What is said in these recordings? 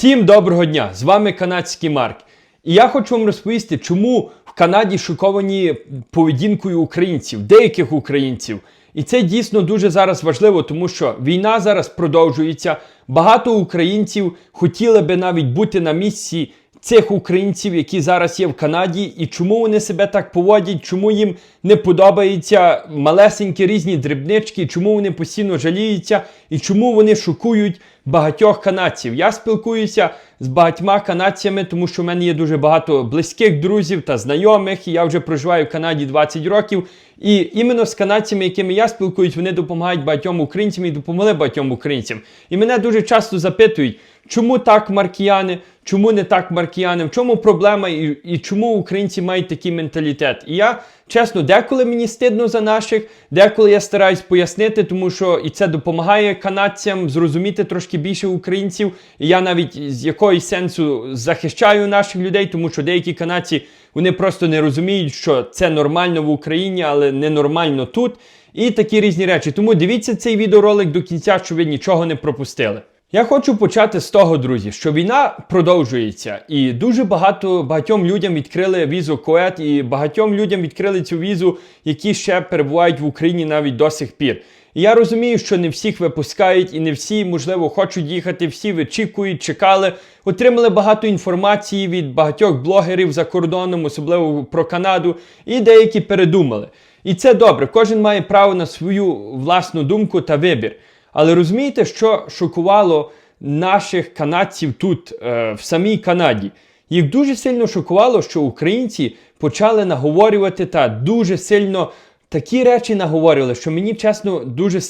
Всім доброго дня! З вами канадський Марк. І я хочу вам розповісти, чому в Канаді шоковані поведінкою українців, деяких українців. І це дійсно дуже зараз важливо, тому що війна зараз продовжується. Багато українців хотіли би навіть бути на місці цих українців, які зараз є в Канаді, і чому вони себе так поводять, чому їм не подобаються малесенькі різні дрібнички, чому вони постійно жаліються, і чому вони шокують багатьох канадців. Я спілкуюся з багатьма канадцями, тому що в мене є дуже багато близьких друзів та знайомих. і Я вже проживаю в Канаді 20 років. І іменно з канадцями, якими я спілкуюсь, вони допомагають багатьом українцям і допомогли багатьом українцям. І мене дуже часто запитують, чому так маркіяни, чому не так маркіяни, в чому проблема і, і чому українці мають такий менталітет. І я чесно, деколи мені стидно за наших, деколи я стараюсь пояснити, тому що і це допомагає канадцям зрозуміти трошки більше українців. І я навіть з якоїсь сенсу захищаю наших людей, тому що деякі канадці вони просто не розуміють, що це нормально в Україні, але ненормально тут. І такі різні речі. Тому дивіться цей відеоролик до кінця, щоб ви нічого не пропустили. Я хочу почати з того, друзі, що війна продовжується, і дуже багато багатьом людям відкрили візу Коет, і багатьом людям відкрили цю візу, які ще перебувають в Україні навіть до сих пір. Я розумію, що не всіх випускають, і не всі, можливо, хочуть їхати. Всі вичікують, чекали, отримали багато інформації від багатьох блогерів за кордоном, особливо про Канаду, і деякі передумали. І це добре. Кожен має право на свою власну думку та вибір. Але розумієте, що шокувало наших канадців тут, е, в самій Канаді? Їх дуже сильно шокувало, що українці почали наговорювати та дуже сильно такі речі наговорювали, що мені чесно дуже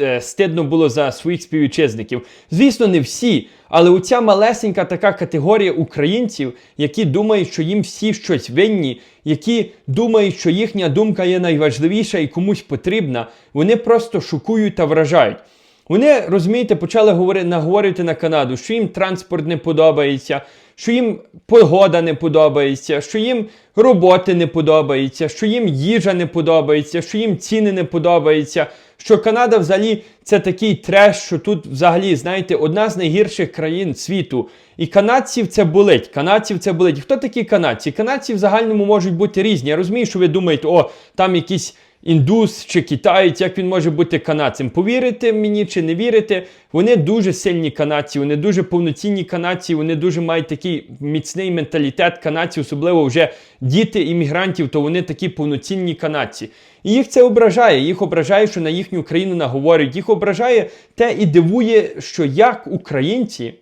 е, стидно було за своїх співвітчизників. Звісно, не всі. Але оця малесенька така категорія українців, які думають, що їм всі щось винні, які думають, що їхня думка є найважливіша і комусь потрібна, вони просто шокують та вражають. Вони, розумієте, почали говорити, наговорити на Канаду, що їм транспорт не подобається, що їм погода не подобається, що їм роботи не подобається, що їм їжа не подобається, що їм ціни не подобаються. Що Канада взагалі це такий треш, що тут взагалі, знаєте, одна з найгірших країн світу. І канадців це болить. Канадців це болить. Хто такі канадці? Канадці в загальному можуть бути різні. Я розумію, що ви думаєте, о, там якісь індус чи китаєць, як він може бути канадцем. Повірите мені чи не вірите, вони дуже сильні канадці, вони дуже повноцінні канадці, вони дуже мають такий міцний менталітет канадців, особливо вже діти іммігрантів, то вони такі повноцінні канадці. І їх це ображає. Їх ображає, що на їхню країну наговорюють. Їх ображає те і дивує, що як українці,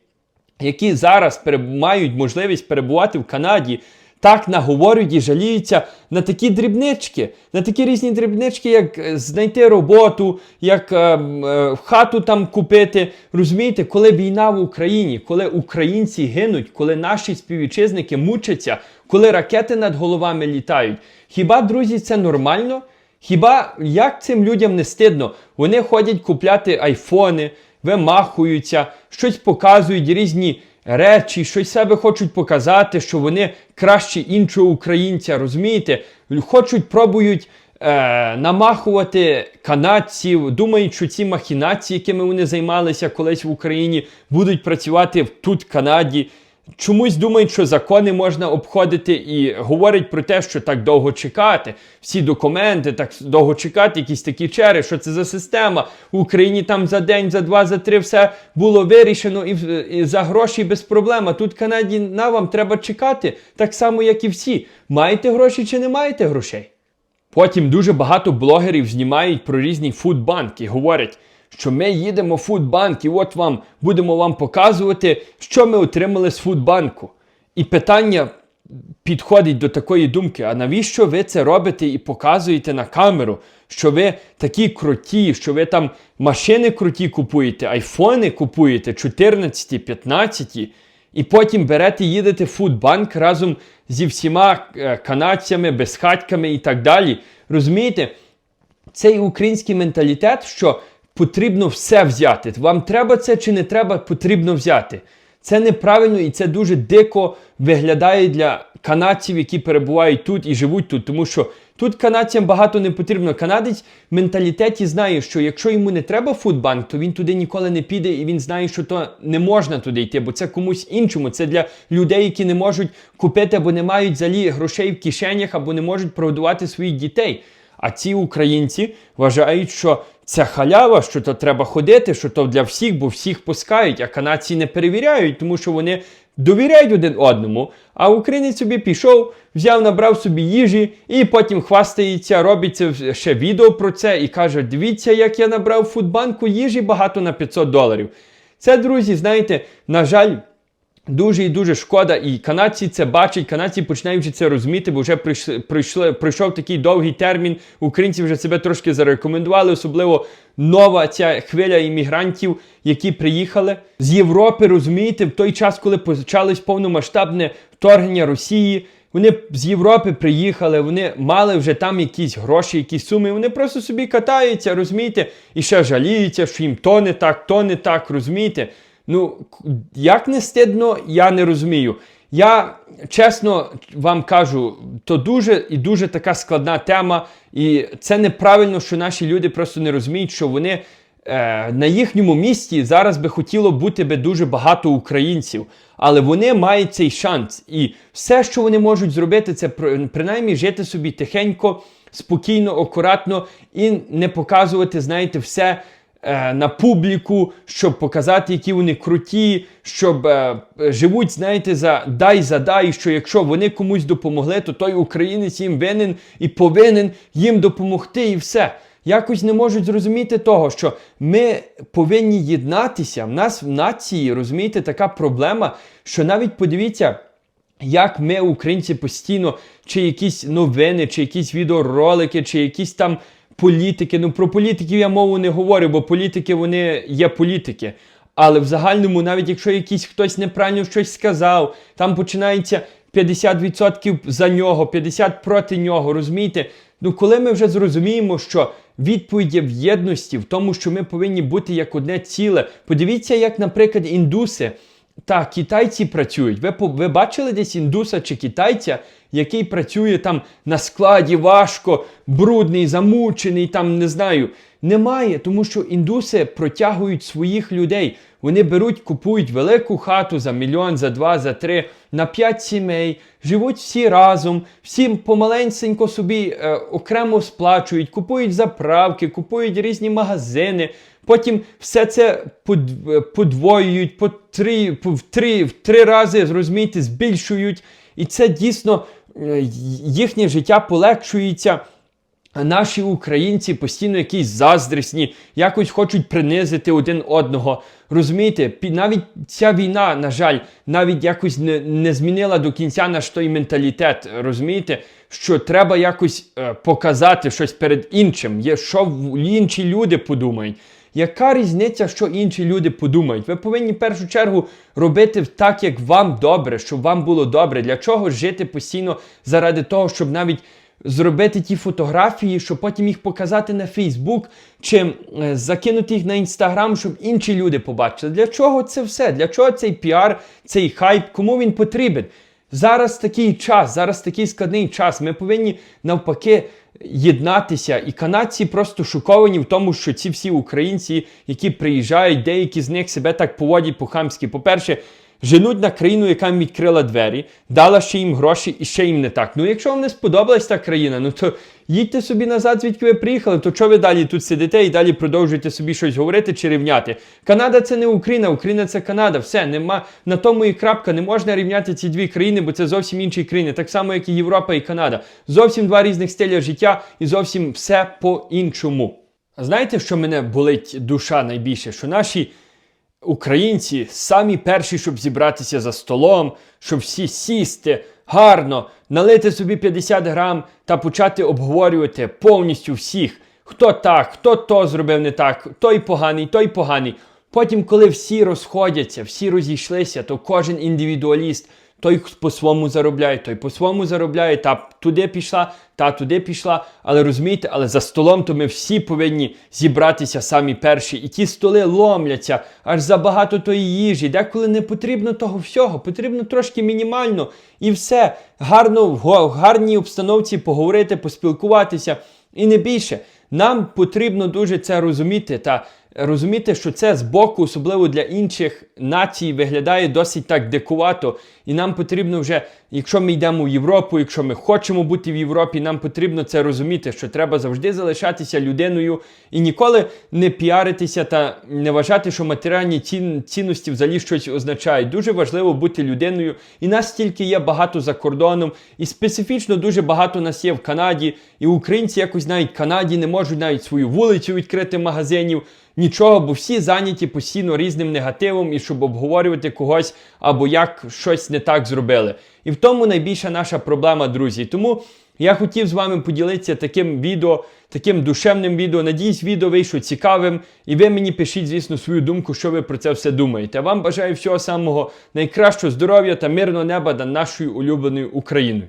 які зараз мають можливість перебувати в Канаді так наговорюють і жаліються на такі дрібнички, на такі різні дрібнички, як е, знайти роботу, як е, е, хату там купити. Розумієте, коли війна в Україні, коли українці гинуть, коли наші співвітчизники мучаться, коли ракети над головами літають. Хіба, друзі, це нормально? Хіба як цим людям не стидно? Вони ходять купляти айфони, вимахуються, щось показують різні речі, щось себе хочуть показати, що вони краще іншого українця, розумієте? Хочуть, пробують е, намахувати канадців, думають, що ці махінації, якими вони займалися колись в Україні, будуть працювати тут, в Канаді. Чомусь думають, що закони можна обходити і говорять про те, що так довго чекати. Всі документи, так довго чекати, якісь такі черги, що це за система. В Україні там за день, за два, за три все було вирішено і, і за гроші без проблем. А Тут Канаді на вам треба чекати, так само, як і всі. Маєте гроші чи не маєте грошей? Потім дуже багато блогерів знімають про різні фудбанки, говорять що ми їдемо в Фудбанк і от вам будемо вам показувати, що ми отримали з Фудбанку. І питання підходить до такої думки: а навіщо ви це робите і показуєте на камеру? Що ви такі круті, що ви там машини круті купуєте, айфони купуєте 14, 15, і потім берете, їдете в Фудбанк разом зі всіма е, канадцями, безхатьками і так далі. Розумієте? Цей український менталітет, що потрібно все взяти. Вам треба це чи не треба, потрібно взяти. Це неправильно і це дуже дико виглядає для канадців, які перебувають тут і живуть тут, тому що Тут канадцям багато не потрібно. Канадець в менталітеті знає, що якщо йому не треба фудбанк, то він туди ніколи не піде, і він знає, що то не можна туди йти, бо це комусь іншому. Це для людей, які не можуть купити або не мають взагалі грошей в кишенях, або не можуть прогодувати своїх дітей. А ці українці вважають, що це халява, що то треба ходити, що то для всіх, бо всіх пускають, а канадці не перевіряють, тому що вони довіряють один одному. А українець собі пішов, взяв, набрав собі їжі і потім хвастається, робить ще відео про це і каже: дивіться, як я набрав фудбанку їжі багато на 500 доларів. Це, друзі, знаєте, на жаль. Дуже і дуже шкода, і канадці це бачать, канадці починають це розуміти, бо вже прийшли, прийшли, пройшов такий довгий термін. Українці вже себе трошки зарекомендували, особливо нова ця хвиля іммігрантів, які приїхали з Європи. Розумієте, в той час, коли почалось повномасштабне вторгнення Росії. Вони з Європи приїхали, вони мали вже там якісь гроші, якісь суми. Вони просто собі катаються, розумієте, і ще жаліються, що їм то не так, то не так, розумієте. Ну, як не стидно, я не розумію. Я чесно вам кажу, то дуже і дуже така складна тема, і це неправильно, що наші люди просто не розуміють, що вони е, на їхньому місці зараз би хотіло бути би дуже багато українців, але вони мають цей шанс. І все, що вони можуть зробити, це при- принаймні жити собі тихенько, спокійно, акуратно і не показувати, знаєте, все на публіку, щоб показати, які вони круті, щоб е, е, живуть, знаєте, за дай за дай, що якщо вони комусь допомогли, то той українець їм винен і повинен їм допомогти, і все. Якось не можуть зрозуміти того, що ми повинні єднатися. В нас в нації, розумієте, така проблема, що навіть подивіться. Як ми, українці, постійно, чи якісь новини, чи якісь відеоролики, чи якісь там політики. Ну про політиків я мову не говорю, бо політики вони є політики. Але в загальному, навіть якщо якийсь хтось неправильно щось сказав, там починається 50% за нього, 50% проти нього. Розумієте? Ну, коли ми вже зрозуміємо, що відповідь є в єдності, в тому, що ми повинні бути як одне ціле. Подивіться, як, наприклад, індуси. Так, китайці працюють. Ви, ви бачили десь індуса чи китайця, який працює там на складі важко, брудний, замучений, там не знаю. Немає, тому що індуси протягують своїх людей. Вони беруть, купують велику хату за мільйон, за два, за три, на п'ять сімей, живуть всі разом, всі помаленьсенько собі е, окремо сплачують, купують заправки, купують різні магазини. Потім все це подвоюють по три, по- в три, в три рази, розумієте, збільшують. І це дійсно е, їхнє життя полегшується. А наші українці постійно якісь заздрісні, якось хочуть принизити один одного. Розумієте, навіть ця війна, на жаль, навіть якось не, не змінила до кінця наш той менталітет. Розумієте, що треба якось е, показати щось перед іншим. Є що інші люди подумають. Яка різниця, що інші люди подумають? Ви повинні в першу чергу робити так, як вам добре, щоб вам було добре. Для чого жити постійно заради того, щоб навіть зробити ті фотографії, щоб потім їх показати на Фейсбук чи е, закинути їх на Інстаграм, щоб інші люди побачили. Для чого це все? Для чого цей піар, цей хайп? Кому він потрібен? Зараз такий час, зараз такий складний час. Ми повинні навпаки єднатися. І канадці просто шоковані в тому, що ці всі українці, які приїжджають, деякі з них себе так поводять по-хамськи. По-перше, женуть на країну, яка їм відкрила двері, дала ще їм гроші і ще їм не так. Ну, якщо вам не сподобалась та країна, ну то їдьте собі назад, звідки ви приїхали, то що ви далі тут сидите і далі продовжуєте собі щось говорити чи рівняти? Канада це не Україна, Україна це Канада. Все, нема на тому і крапка. Не можна рівняти ці дві країни, бо це зовсім інші країни, так само, як і Європа і Канада. Зовсім два різних стиля життя і зовсім все по-іншому. А Знаєте, що мене болить душа найбільше? Що наші українці самі перші, щоб зібратися за столом, щоб всі сісти гарно, налити собі 50 грам та почати обговорювати повністю всіх, хто так, хто то зробив не так, той поганий, той поганий. Потім, коли всі розходяться, всі розійшлися, то кожен індивідуаліст, той по-своєму заробляє, той по-своєму заробляє, та туди пішла, та туди пішла. Але розумієте, але за столом то ми всі повинні зібратися самі перші. І ті столи ломляться, аж забагато тої їжі. Деколи не потрібно того всього, потрібно трошки мінімально. І все. Гарно в гарній обстановці поговорити, поспілкуватися. І не більше. Нам потрібно дуже це розуміти та розуміти, що це з боку, особливо для інших націй, виглядає досить так дикувато. І нам потрібно вже, якщо ми йдемо в Європу, якщо ми хочемо бути в Європі, нам потрібно це розуміти, що треба завжди залишатися людиною і ніколи не піаритися та не вважати, що матеріальні цін, цінності взагалі щось означають. Дуже важливо бути людиною. І нас стільки є багато за кордоном, і специфічно дуже багато нас є в Канаді. І українці якось навіть в Канаді не можуть навіть свою вулицю відкрити магазинів. Нічого, бо всі зайняті постійно різним негативом і щоб обговорювати когось або як щось не так зробили. І в тому найбільша наша проблема, друзі. Тому я хотів з вами поділитися таким відео, таким душевним відео. Надіюсь, відео вийшло цікавим. І ви мені пишіть, звісно, свою думку, що ви про це все думаєте. Вам бажаю всього самого найкращого здоров'я та мирного неба над нашою улюбленою Україною.